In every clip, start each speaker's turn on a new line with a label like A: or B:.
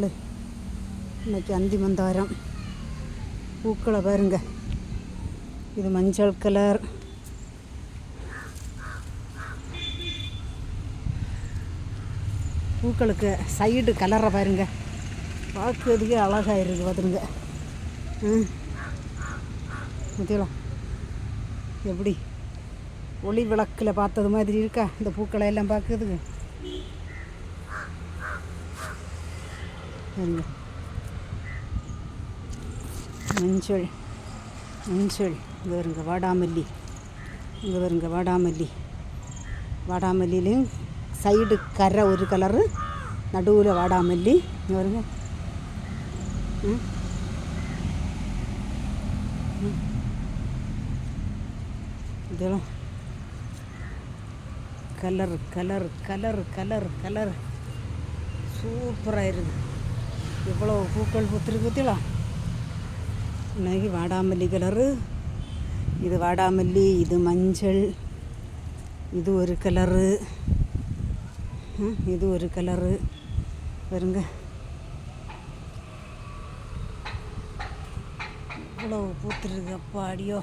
A: மக்களே இன்னைக்கு அந்தி மந்தாரம் பூக்களை பாருங்க. இது மஞ்சள் கலர். பூக்களுக்கு சைடு கலரை பாருங்க. பார்க்கறதுக்கே அழகாக இருக்குது பார்த்துருங்க ம். முத்தியலாம் எப்படி? ஒளி விளக்கில் பார்த்தது மாதிரி இருக்கா? இந்த பூக்களை எல்லாம் பார்க்குறதுக்கு பாருங்க மஞ்சள் மஞ்சள். இங்கே வருங்க வாடாமல்லி. இங்கே வருங்க வாடாமல்லி. வாடாமல்லிலையும் சைடு கரை ஒரு கலரு நடுவில் வாடாமல்லி. இங்கே வருங்க இதெல்லாம். Colour colour colour colour colour சூப்பராக இருக்குது. எவ்வளோ பூக்கள் பூத்திருக்கு இன்னைக்கு வாடாமல்லி கலரு. இது வாடாமல்லி இது மஞ்சள் இது ஒரு கலரு. இது ஒரு கலரு. பாருங்க. இவ்வளோ பூத்துருக்கு அப்பா அடியோ.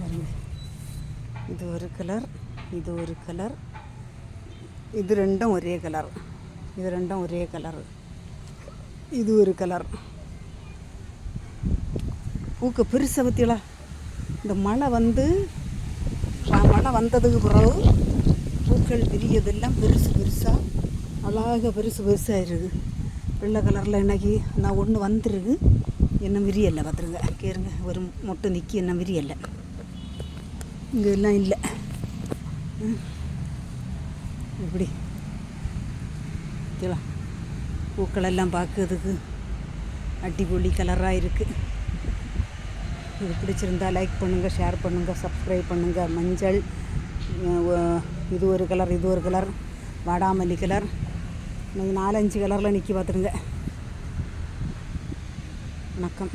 A: பாருங்க. இது ஒரு கலர் இது ஒரு கலர். இது ரெண்டும் ஒரே கலர் இது ரெண்டும் ஒரே கலர் இது ஒரு கலர் பூக்க பெருசை பற்றியலா இந்த மழை வந்து மழை வந்ததுக்கு பிறகு பூக்கள் விரியதெல்லாம் பெருசு பெருசாக அழகாக பெருசு பெருசாக இருக்குது வெள்ளை கலரில் இன்னைக்கு நான் ஒன்று வந்துருக்கு என்ன விரியலை பார்த்துருங்க கேருங்க ஒரு மொட்டை நிற்கி என்ன விரியலை. இங்கே எல்லாம் இல்லை. ம். இப்படி. ஓகேவா பூக்களெல்லாம் பார்க்கறதுக்கு அடிப்பொலி கலராக இருக்குது இது பிடிச்சிருந்தா லைக் பண்ணுங்கள் ஷேர் பண்ணுங்கள் சப்ஸ்கிரைப் பண்ணுங்கள் மஞ்சள் இது ஒரு கலர் இது ஒரு கலர் வாடாமல்லி கலர் இன்னைக்கு நாலஞ்சு கலரில் நிற்கி பார்த்துருங்க. வணக்கம்.